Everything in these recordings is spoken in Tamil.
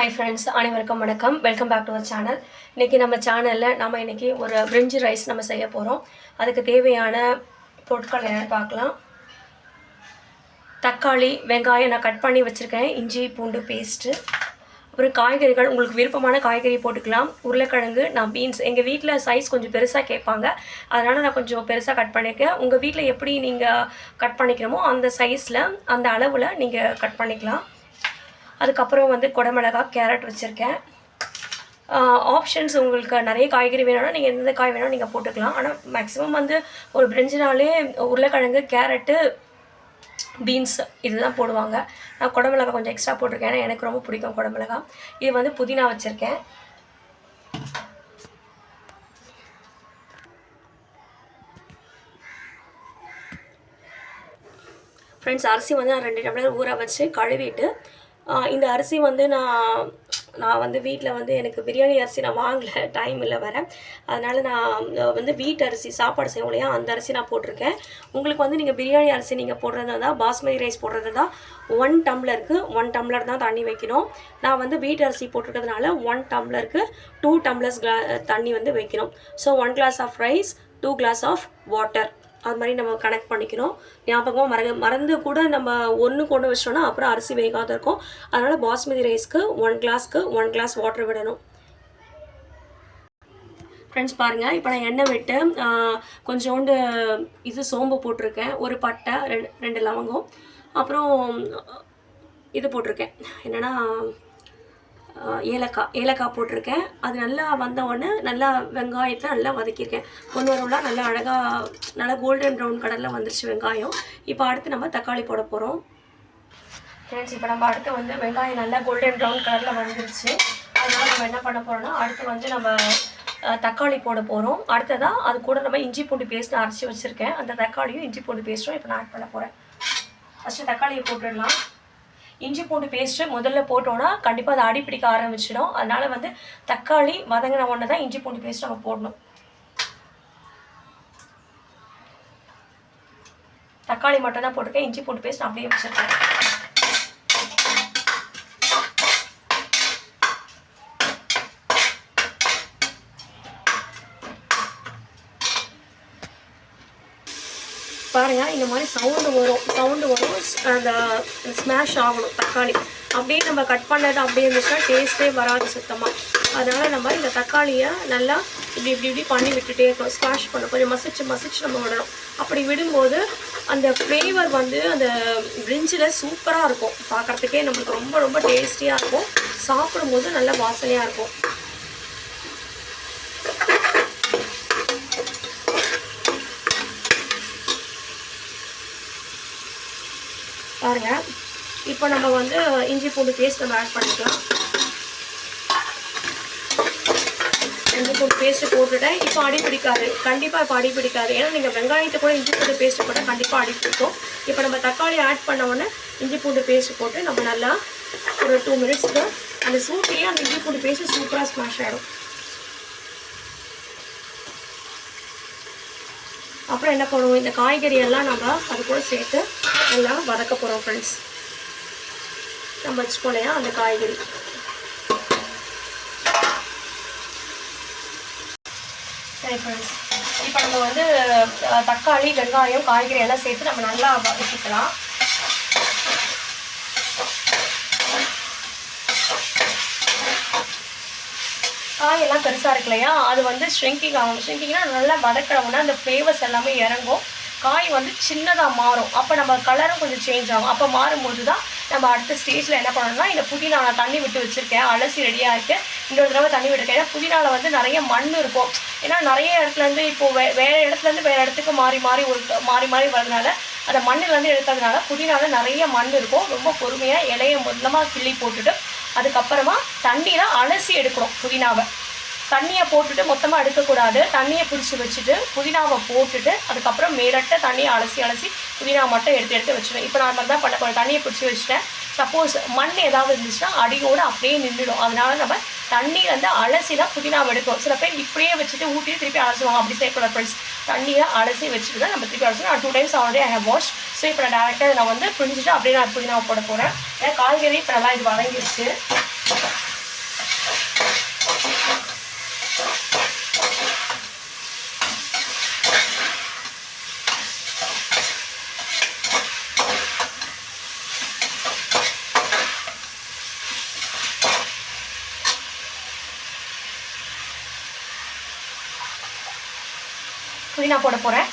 ஹாய் ஃப்ரெண்ட்ஸ் அனைவருக்கும் வணக்கம். Welcome back to our channel இன்றைக்கி நம்ம சேனலில் நம்ம இன்றைக்கி ஒரு ஃப்ரிஞ்சு ரைஸ் நம்ம செய்ய போகிறோம் அதுக்கு தேவையான பொருட்கள் என்னென்னு பார்க்கலாம். தக்காளி வெங்காயம் நான் கட் பண்ணி வச்சுருக்கேன். இஞ்சி பூண்டு பேஸ்ட்டு அப்புறம் காய்கறிகள் உங்களுக்கு விருப்பமான காய்கறி போட்டுக்கலாம். உருளைக்கிழங்கு நான் பீன்ஸ் எங்கள் வீட்டில் சைஸ் கொஞ்சம் பெருசாக கேட்பாங்க. அதனால் நான் கொஞ்சம் பெருசாக கட் பண்ணியிருக்கேன். உங்கள் வீட்டில் எப்படி நீங்கள் கட் பண்ணிக்கணுமோ அந்த சைஸில் அந்த அளவில் நீங்கள் கட் பண்ணிக்கலாம். அதுக்கப்புறம் வந்து குடமிளகா கேரட் வச்சுருக்கேன். ஆப்ஷன்ஸ் உங்களுக்கு நிறைய காய்கறி வேணும்னா நீங்கள் எந்த காய் வேணாலும் நீங்கள் போட்டுக்கலாம். ஆனால் மேக்ஸிமம் வந்து ஒரு பிரெஞ்சினாலே உருளைக்கிழங்கு கேரட்டு பீன்ஸ் இதுதான் போடுவாங்க. நான் குடமிளகா கொஞ்சம் எக்ஸ்ட்ரா போட்டிருக்கேன். ஏன்னா எனக்கு ரொம்ப பிடிக்கும் குடமிளகா. இது வந்து புதினா வச்சுருக்கேன். ஃப்ரெண்ட்ஸ் அரிசி வந்து நான் ரெண்டு டம்ளர் ஊற வச்சு கழுவிட்டு இந்த அரிசி வந்து நான் நான் வந்து வீட்டில் வந்து எனக்கு பிரியாணி அரிசி நான் வாங்கல டைம் இல்லை வர அதனால் நான் வந்து வீட்டு அரிசி சாப்பாடு செய்வோம் இல்லையா அந்த அரிசி நான் போட்டிருக்கேன். உங்களுக்கு வந்து நீங்கள் பிரியாணி அரிசி நீங்கள் போடுறதா தான் பாஸ்மதி ரைஸ் போடுறது தான் ஒன் டம்ளருக்கு ஒன் டம்ளர் தான் தண்ணி வைக்கணும். நான் வந்து வீட்டு அரிசி போட்டிருக்கிறதுனால ஒன் டம்ளருக்கு டூ டம்ளர்ஸ் கிளா தண்ணி வந்து வைக்கணும். So one glass of rice two glass of water அது மாதிரி நம்ம கனெக்ட் பண்ணிக்கணும். ஞாபகமாக மற மறந்து கூட நம்ம ஒன்று கொண்டு வச்சிட்டோம்னா அப்புறம் அரிசி வேகாத இருக்கும். அதனால் பாஸ்மதி ரைஸ்க்கு ஒன் கிளாஸ்க்கு ஒன் கிளாஸ் வாட்டர் விடணும். ஃப்ரெண்ட்ஸ் பாருங்கள் இப்போ நான் எண்ணெய் விட்டு கொஞ்சோண்டு இது சோம்பு போட்டிருக்கேன். ஒரு பட்டை ரெண்டு ரெண்டு லவங்கம். அப்புறம் இது போட்டிருக்கேன். என்னென்னா ஏலக்காய் ஏலக்காய் போட்டிருக்கேன். அது நல்லா வந்த உடனே நல்லா வெங்காயத்தை நல்லா வதக்கியிருக்கேன். கொண்டு வரவுலாம் நல்லா அழகாக நல்லா கோல்டன் ப்ரௌன் கலரில் வந்துருச்சு வெங்காயம். இப்போ அடுத்து நம்ம தக்காளி போட போகிறோம் ஃப்ரெண்ட்ஸ் இப்போ நம்ம அடுத்து வந்து வெங்காயம் நல்லா கோல்டன் ப்ரௌன் கலரில் வந்துருச்சு. அதனால் நம்ம என்ன பண்ண போகிறோம்னா அடுத்து வந்து நம்ம தக்காளி போட போகிறோம் அடுத்ததாக அது கூட நம்ம இஞ்சி பூண்டு பேஸ்ட் அரைச்சி வச்சுருக்கேன். அந்த தக்காளியும் இஞ்சி பூண்டு பேஸ்ட்டும் இப்போ நான் ஆட் பண்ண போகிறேன் ஃபஸ்ட்டு தக்காளியை போட்டுடலாம். இஞ்சி பூண்டு பேஸ்ட்டு முதல்ல போட்டோன்னா கண்டிப்பாக அதை அடி பிடிக்க ஆரம்பிச்சிடும். அதனால் வந்து தக்காளி வதங்கின உடனே தான் இஞ்சி பூண்டு பேஸ்ட் நம்ம போடணும். தக்காளி மட்டும் தான் போட்டிருக்கேன். இஞ்சி பூண்டு பேஸ்ட் அப்படியே வச்சுருக்கேன். பாருங்க இந்த மாதிரி சவுண்டு வரும் சவுண்டு வரும் அந்த ஸ்மாஷ் ஆகணும் தக்காளி. அப்படியே நம்ம கட் பண்ணது அப்படியே இருந்துச்சுன்னா டேஸ்ட்டே வராது சுத்தமாக அதனால் நம்ம இந்த தக்காளியை நல்லா இப்படி இப்படி இப்படி பண்ணி விட்டுட்டே இருக்கணும் ஸ்மாஷ் பண்ணணும் கொஞ்சம் மசிச்சு மசிச்சு நம்ம விடணும். அப்படி விடும்போது அந்த ஃப்ளேவர் வந்து அந்த பிரிஞ்சில் சூப்பராக இருக்கும். பார்க்குறதுக்கே நம்மளுக்கு ரொம்ப ரொம்ப டேஸ்டியாக இருக்கும். சாப்பிடும்போது நல்ல வாசனையாக இருக்கும். பாருங்க. இப்போ நம்ம வந்து இஞ்சி பூண்டு பேஸ்ட் நம்ம ஆட் பண்ணிக்கலாம். இஞ்சி பூண்டு பேஸ்ட்டு போட்டுவிட்டேன் இப்போ அடி பிடிக்காது. கண்டிப்பாக இப்போ அடி பிடிக்காது. ஏன்னா நீங்கள் வெங்காயத்தை கூட இஞ்சி பூண்டு பேஸ்ட்டு போட்டால் கண்டிப்பாக அடி பிடிக்கும். இப்போ நம்ம தக்காளி ஆட் பண்ண உடனே இஞ்சி பூண்டு பேஸ்ட் போட்டு நம்ம நல்லா ஒரு டூ மினிட்ஸ்க்கு அந்த சூட்லேயே அந்த இஞ்சி பூண்டு பேஸ்ட்டு சூப்பராக ஸ்மாஷ் ஆகிடும் அப்புறம் என்ன பண்ணுவோம்? இந்த காய்கறி எல்லாம் நம்ம அது கூட சேர்த்து நல்லா வதக்க போகிறோம் ஃப்ரெண்ட்ஸ் நம்ம வச்சுக்கோ இல்லையா அந்த காய்கறி. சரி ஃப்ரெண்ட்ஸ் இப்போ நம்ம வந்து தக்காளி வெங்காயம் காய்கறி எல்லாம் சேர்த்து நம்ம நல்லா வதக்கிக்கலாம். காயெல்லாம் பெருசாக இருக்கு இல்லையா? அது வந்து ஷ்ரிங்கிங் ஆகும். ஷ்ரிங்கிங்னா நல்லா வதக்கிறவொன்னே அந்த ஃப்ளேவர்ஸ் எல்லாமே இறங்கும். காய் வந்து சின்னதாக மாறும். அப்போ நம்ம கலரும் கொஞ்சம் சேஞ்ச் ஆகும். அப்போ மாறும்போது தான் நம்ம அடுத்த ஸ்டேஜில் என்ன பண்ணணும்னா இந்த புதினா நான் தண்ணி விட்டு வச்சுருக்கேன். அலசி ரெடியாக இருக்குது இன்னொரு தடவை தண்ணி விட்டுருக்கேன். ஏன்னா புதினாவில் வந்து நிறைய மண் இருக்கும். ஏன்னா நிறைய இடத்துலேருந்து இப்போது வே வேறு இடத்துலேருந்து வேறு இடத்துக்கு மாறி மாறி ஒரு மாறி மாறி வரதுனால அந்த மண்ணுலேருந்து எடுத்ததுனால புதினாவில் நிறைய மண் இருக்கும். ரொம்ப பொறுமையாக இலையை மொத்தமாக கிள்ளி போட்டுட்டு அதுக்கப்புறமா தண்ணியில் அலசி எடுக்கணும் புதினாவை. தண்ணியை போட்டுட்டு மொத்தமாக எடுக்கக்கூடாது. தண்ணியை பிடிச்சி வச்சுட்டு புதினாவை போட்டுட்டு அதுக்கப்புறம் மேலட்ட தண்ணியை அலசி அலசி புதினா மட்டும் எடுத்து எடுத்து வச்சுருவேன். இப்போ நான் தான் பண்ண போகிறேன் தண்ணியை பிடிச்சி வச்சுட்டேன். சப்போஸ் மண் ஏதாவது இருந்துச்சுன்னா அடியோடு அப்படியே நின்றுடும். அதனால நம்ம தண்ணி வந்து அலசி தான் புதினாவை எடுக்கும் சில பேர் இப்படியே வச்சுட்டு ஊட்டி திருப்பி அலசுவாங்க. அப்படி சேர்க்கல ஃப்ரெண்ட்ஸ் தண்ணியை அலசி வச்சுட்டு தான் நம்ம திருப்பி அலசணும். நான் two times already I have wash so இப்போ நான் டேரெக்டாக நான் வந்து பிரிஞ்சுட்டு அப்படியே நான் புதினா போட போகிறேன் ஏன்னா காய்கறி இப்போ நல்லா இது வதங்கிடுச்சு புதினா போட போகிறேன்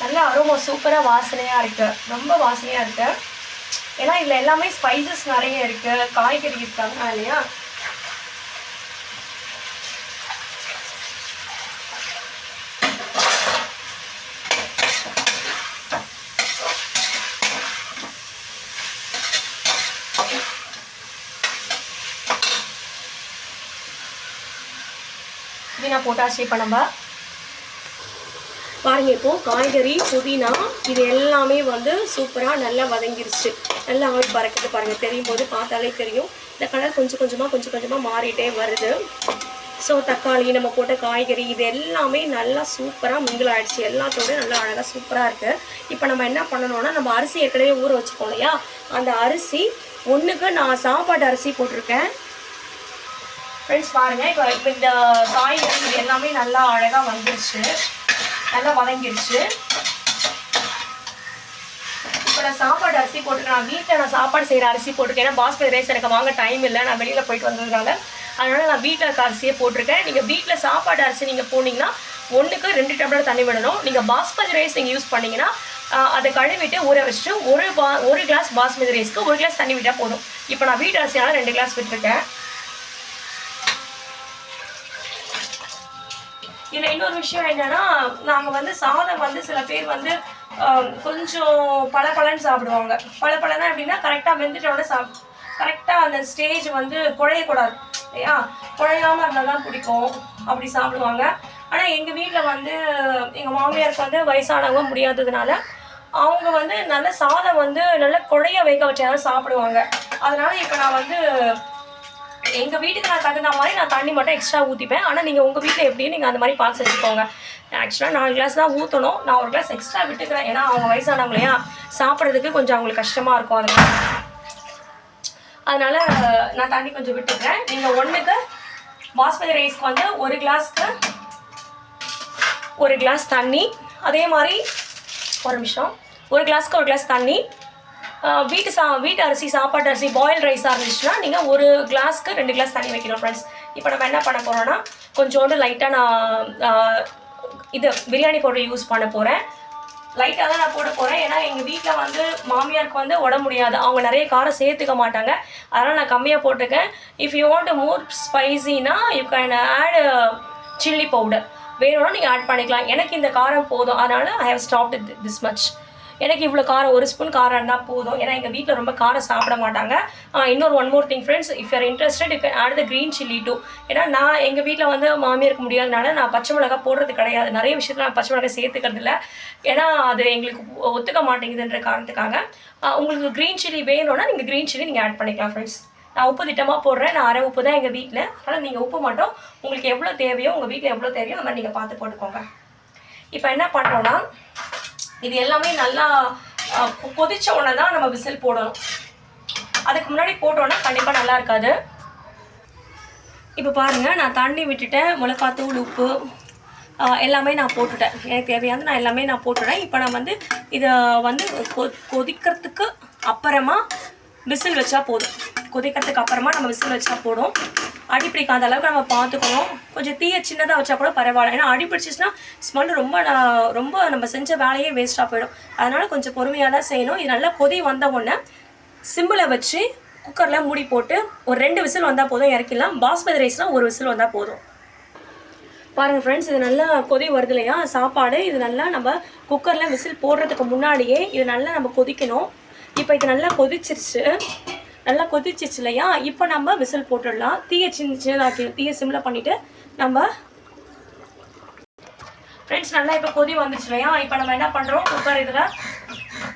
நல்ல அரோமா சூப்பராக வாசனையாக இருக்குது ரொம்ப வாசனையாக இருக்குது ஏன்னா இதில் எல்லாமே ஸ்பைசஸ் நிறைய இருக்குது காய்கறி இருக்காங்க இல்லையா? புதினா போட்டாச்சு இப்போ நம்ம. பாருங்க இப்போ காய்கறி புதினா இது எல்லாமே வந்து சூப்பராக நல்லா வதங்கிருச்சு. நல்லா ஆள் பறக்குது பாருங்கள் தெரியும் போது பார்த்தாலே தெரியும். இந்த கலர் கொஞ்சம் கொஞ்சமாக கொஞ்சம் கொஞ்சமாக மாறிட்டே வருது. ஸோ தக்காளி நம்ம போட்ட காய்கறி இது எல்லாமே நல்லா சூப்பராக மிங்கில் ஆகிடுச்சு எல்லாத்தோட நல்லா அழகாக சூப்பராக இருக்குது இப்போ நம்ம என்ன பண்ணணும்னா நம்ம அரிசி ஏற்கனவே ஊற வச்சுக்கோம் இல்லையா? அந்த அரிசி ஒன்றுக்கு நான் சாப்பாட்டு அரிசி போட்டிருக்கேன். ஃப்ரெண்ட்ஸ் பாருங்கள் இப்போ இப்போ இந்த காய்கறி இது எல்லாமே நல்லா அழகாக வந்துருச்சு. நல்லா வதங்கிருச்சு. இப்போ நான் சாப்பாடு அரிசி போட்டுருக்கேன் நான் வீட்டில் நான் சாப்பாடு செய்கிற அரிசி போட்டிருக்கேன் ஏன்னா பாஸ்மதி ரைஸ் எனக்கு வாங்க டைம் இல்லை நான் வெளியில் போயிட்டு வந்ததுனால. அதனால் நான் வீட்டில் இருக்க அரிசியே போட்டிருக்கேன். நீங்கள் வீட்டில் சாப்பாடு அரிசி நீங்கள் போனீங்கன்னா ஒன்றுக்கு ரெண்டு டம்ளர் தண்ணி விடணும். நீங்கள் பாஸ்மதி ரைஸ் நீங்கள் யூஸ் பண்ணிங்கன்னா அதை கழுவிட்டு ஊற வச்சுட்டு ஒரு பா ஒரு கிளாஸ் பாஸ்மதி ரைஸ்க்கு ஒரு கிளாஸ் தண்ணி விட்டால் போதும். இப்போ நான் வீட்டு அரிசியால் ரெண்டு கிளாஸ் விட்டுருக்கேன். இதில் இன்னொரு விஷயம் என்னன்னா நாங்கள் வந்து சாதம் வந்து சில பேர் வந்து கொஞ்சம் பளபளன்னு சாப்பிடுவாங்க. பளபளன்னா எப்படின்னா கரெக்டாக வெந்துட்டோட சாப் கரெக்டாக அந்த ஸ்டேஜ் வந்து குழையக்கூடாது. இல்லையா? குழையாமல் இருந்தால் தான் பிடிக்கும். அப்படி சாப்பிடுவாங்க. ஆனால் எங்கள் வீட்டில் வந்து எங்கள் மாமியாருக்கு வந்து வயசானவங்க முடியாததுனால அவங்க வந்து நல்ல சாதம் வந்து நல்ல குழைய வைக்க வச்சாலும் சாப்பிடுவாங்க. அதனால இப்போ நான் வந்து எங்கள் வீட்டுக்கு நான் தகுந்த மாதிரி நான் தண்ணி மட்டும் எக்ஸ்ட்ரா ஊற்றிப்பேன் ஆனால் நீங்கள் உங்கள் வீட்டில் எப்படியும் நீங்கள் அந்த மாதிரி பார்த்து செஞ்சுக்கோங்க ஆக்சுவலாக நாலு கிளாஸ் தான் ஊற்றணும் நான் ஒரு கிளாஸ் எக்ஸ்ட்ரா விட்டுக்கிறேன். ஏன்னா அவங்க வயசானவங்களையா இல்லையா? சாப்பிட்றதுக்கு கொஞ்சம் அவங்களுக்கு கஷ்டமாக இருக்கும். அதனால அதனால் நான் தண்ணி கொஞ்சம் விட்டுக்கிறேன். நீங்கள் ஒன்றுக்கு பாஸ்மதி ரைஸ்க்கு வந்து ஒரு கிளாஸ்க்கு ஒரு கிளாஸ் தண்ணி. அதே மாதிரி ஒரு நிமிஷம். ஒரு கிளாஸ்க்கு ஒரு கிளாஸ் தண்ணி. வீட்டு சா வீட்டு அரிசி சாப்பாட்டு அரிசி பாயில் ரைஸாக இருந்துச்சுன்னா நீங்கள் ஒரு கிளாஸ்க்கு ரெண்டு கிளாஸ் தண்ணி வைக்கணும் ஃப்ரெண்ட்ஸ் இப்போ நம்ம என்ன பண்ண போகிறோன்னா கொஞ்சோண்டு லைட்டாக நான் இது பிரியாணி பவுடர் யூஸ் பண்ண போகிறேன் லைட்டாக தான் நான் போட போகிறேன் ஏன்னா எங்கள் வீட்டில் வந்து மாமியாருக்கு வந்து உடம்பு முடியாது. அவங்க நிறைய காரம் சேர்த்துக்க மாட்டாங்க. அதனால் நான் கம்மியாக போட்டிருக்கேன். If you want more ஸ்பைசினா you can add chilli powder வேணும்னா நீங்கள் ஆட் பண்ணிக்கலாம். எனக்கு இந்த காரம் போதும். அதனால் I have stopped this much எனக்கு இவ்வளோ காரம் ஒரு ஸ்பூன் காரம் இருந்தால் போதும். ஏன்னா எங்கள் வீட்டில் ரொம்ப காரம் சாப்பிட மாட்டாங்க. இன்னொரு one more thing friends if your interested you can add the green chilli too ஏன்னா நான் எங்கள் வீட்டில் வந்து மாமியாருக்கு முடியாதனால நான் பச்சை மிளகாய் போடுறது கிடையாது. நிறைய விஷயத்தில் நான் பச்சை மிளகாய் சேர்த்துக்கிறது இல்லை. ஏன்னா அது எங்களுக்கு ஒத்துக்க மாட்டேங்குதுன்ற காரணத்துக்காக. உங்களுக்கு க்ரீன் சில்லி வேணும்னா நீங்கள் க்ரீன் சில்லி நீங்கள் ஆட் பண்ணிக்கலாம் ஃப்ரெண்ட்ஸ் நான் உப்பு திட்டமாக போடுறேன். நான் அரை உப்பு தான் எங்கள் வீட்டில் அதனால் நீங்கள் உப்பு மட்டும் உங்களுக்கு எவ்வளோ தேவையோ உங்கள் வீட்டில் எவ்வளோ தேவையோ அந்த மாதிரி நீங்கள் பார்த்து போட்டுக்கோங்க. இப்போ என்ன பண்ணுறோன்னா இது எல்லாமே நல்லா கொதிச்ச உடனே தான் நம்ம விசில் போடணும். அதுக்கு முன்னாடி போட்டோன்னா கண்டிப்பாக நல்லா இருக்காது. இப்போ பாருங்கள் நான் தண்ணி விட்டுட்டேன் மிளகாத்தூள் உப்பு எல்லாமே நான் போட்டுட்டேன். எனக்கு தேவையானது நான் எல்லாமே நான் போட்டுட்டேன் இப்போ நான் வந்து இதை வந்து கொ கொதிக்கிறதுக்கு அப்புறமா விசில் வச்சா போதும். கொதிக்கிறதுக்கு அப்புறமா நம்ம விசில் வச்சா போடும் அடிப்பிடிக்காத அளவுக்கு நம்ம பார்த்துக்கணும். கொஞ்சம் தீய சின்னதாக வச்சா கூட பரவாயில்ல. ஏன்னா அடிப்பிடிச்சிச்சுன்னா ஸ்மெல் ரொம்ப நான் ரொம்ப நம்ம செஞ்ச வேலையே வேஸ்ட்டாக போயிடும். அதனால் கொஞ்சம் பொறுமையாக தான் செய்யணும். இது நல்லா கொதி வந்த உடனே சிம்மில் வச்சு குக்கரில் மூடி போட்டு ஒரு ரெண்டு விசில் வந்தால் போதும் இறக்கிடலாம். பாஸ்மதி ரைஸ்னால் ஒரு விசில் வந்தால் போதும். பாருங்கள் ஃப்ரெண்ட்ஸ் இது நல்லா கொதி வருது இல்லையா? சாப்பாடு இது நல்லா நம்ம குக்கரில் விசில் போடுறதுக்கு முன்னாடியே இது நல்லா நம்ம கொதிக்கணும். இப்போ இது நல்லா கொதிச்சிருச்சு. நல்லா கொதிச்சிச்சு இல்லையா இப்போ நம்ம விசில் போட்டுடலாம். தீயை சின்ன சின்னதாக்கி தீயை சிம்மில் பண்ணிவிட்டு நம்ம ஃப்ரெண்ட்ஸ் நல்லா இப்போ கொதி வந்துச்சு இல்லையா இப்போ நம்ம என்ன பண்ணுறோம் குக்கர் இதில்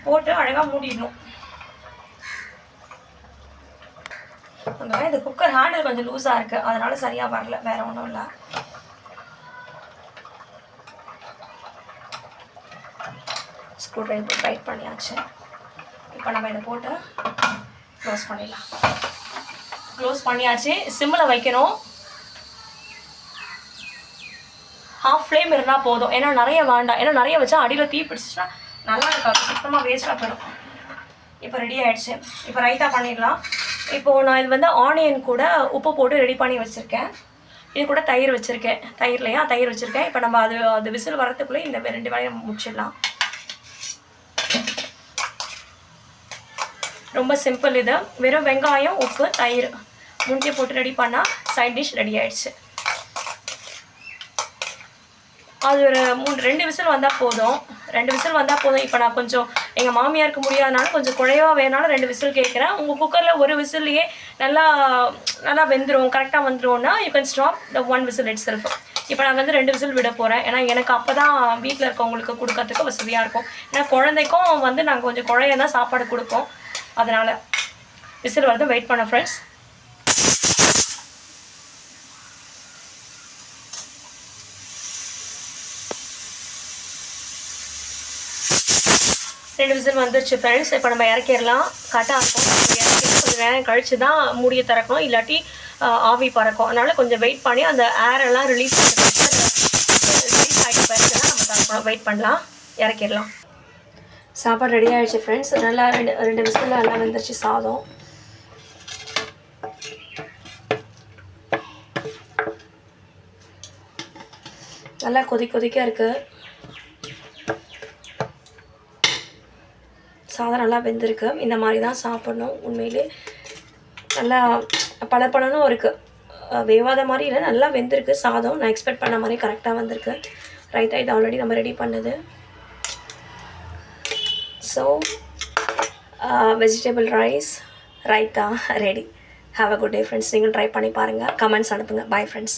போட்டு அழகாக மூடிடணும். இந்த குக்கர் ஹேண்டில் கொஞ்சம் லூஸாக இருக்குது அதனால் சரியாக வரல. வேறு ஒன்றும் இல்லை. ஸ்க்ரூ ட்ரைவர் டைட் பண்ணியாச்சு. இப்போ நம்ம இதை போட்டு க்ளோஸ் பண்ணிடலாம். க்ளோஸ் பண்ணியாச்சு. சிம்மில் வைக்கணும். ஹாஃப் ஃப்ளேம் இருந்தால் போதும். ஏன்னா நிறைய வேண்டாம். ஏன்னா நிறைய வச்சா அடியில் தீ பிடிச்சிச்சுன்னா நல்லா இருக்காது சுத்தமாக வேஸ்ட்டாக போயிடும். இப்போ ரெடி ஆகிடுச்சு இப்போ ரைத்தா பண்ணிடலாம். இப்போது நான் இது வந்து ஆனியன் கூட உப்பு போட்டு ரெடி பண்ணி வச்சுருக்கேன். இது கூட தயிர் வச்சுருக்கேன். தயிர்லையா? தயிர் வச்சுருக்கேன். இப்போ நம்ம அது அது விசில் வரத்துக்குள்ளே இந்த ரெண்டு வேலையை முடிச்சிடலாம். ரொம்ப சிம்பிள் இது. வெறும் வெங்காயம் உப்பு தயிர் முன்கே போட்டு ரெடி பண்ணால் சைட் டிஷ் ரெடி ஆயிடுச்சு. அது ஒரு மூணு ரெண்டு விசில் வந்தால் போதும். ரெண்டு விசில் வந்தால் போதும். இப்போ நான் கொஞ்சம் எங்கள் மாமியாருக்கு முடியாதனால கொஞ்சம் குழைவா வேணாலும் ரெண்டு விசில் கேட்குறேன். உங்கள் குக்கரில் ஒரு விசில்லையே நல்லா நல்லா வெந்துடும் கரெக்டாக வந்துடும்னா you can stop the one whistle itself இப்போ நான் வந்து ரெண்டு விசில் விட போகிறேன் ஏன்னா எனக்கு அப்போ தான் வீட்டில் இருக்கவங்களுக்கு கொடுக்கறதுக்கு வசதியாக இருக்கும். ஏன்னா குழந்தைக்கும் வந்து நாங்கள் கொஞ்சம் குழைய தான் சாப்பாடு கொடுப்போம். அதனால் விசில் வரது. வெயிட் பண்ண ஃப்ரெண்ட்ஸ் ரெண்டு விசில் வந்துருச்சு ஃப்ரெண்ட்ஸ் இப்போ நம்ம இறக்கிடலாம். கரெக்டாக இருக்கும். இறக்கி கொஞ்சம் நேரம் கழித்து தான் மூடியை திறக்கணும். இல்லாட்டி ஆவி பறக்கும். அதனால் கொஞ்சம் வெயிட் பண்ணி அந்த ஏரெல்லாம் ரிலீஸ் ரிலீஸ் ரிலீஸ் ஆகிட்டு பிறகு தான் நம்ம திறக்கணும் வெயிட் பண்ணலாம். இறக்கிடலாம். சாப்பாடு ரெடி ஆகிடுச்சு ஃப்ரெண்ட்ஸ் நல்லா ரெண்டு ரெண்டு நிமிஷத்தில் நல்லா வந்துருச்சு சாதம். நல்லா கொதி கொதிக்க இருக்குது சாதம் நல்லா வெந்திருக்கு. இந்த மாதிரி தான் சாப்பிடணும் உண்மையிலே. நல்லா பளபளன்னு இருக்குது வேவாத மாதிரி இல்லை நல்லா வெந்திருக்கு. சாதம் நான் எக்ஸ்பெக்ட் பண்ண மாதிரி கரெக்டாக வந்திருக்கு. ரைத்தா இது ஆல்ரெடி நம்ம ரெடி பண்ணது. So vegetable rice raita ready have a good day friends நீங்கள் ட்ரை பண்ணி பாருங்கள் கமெண்ட்ஸ் அனுப்புங்க. Bye friends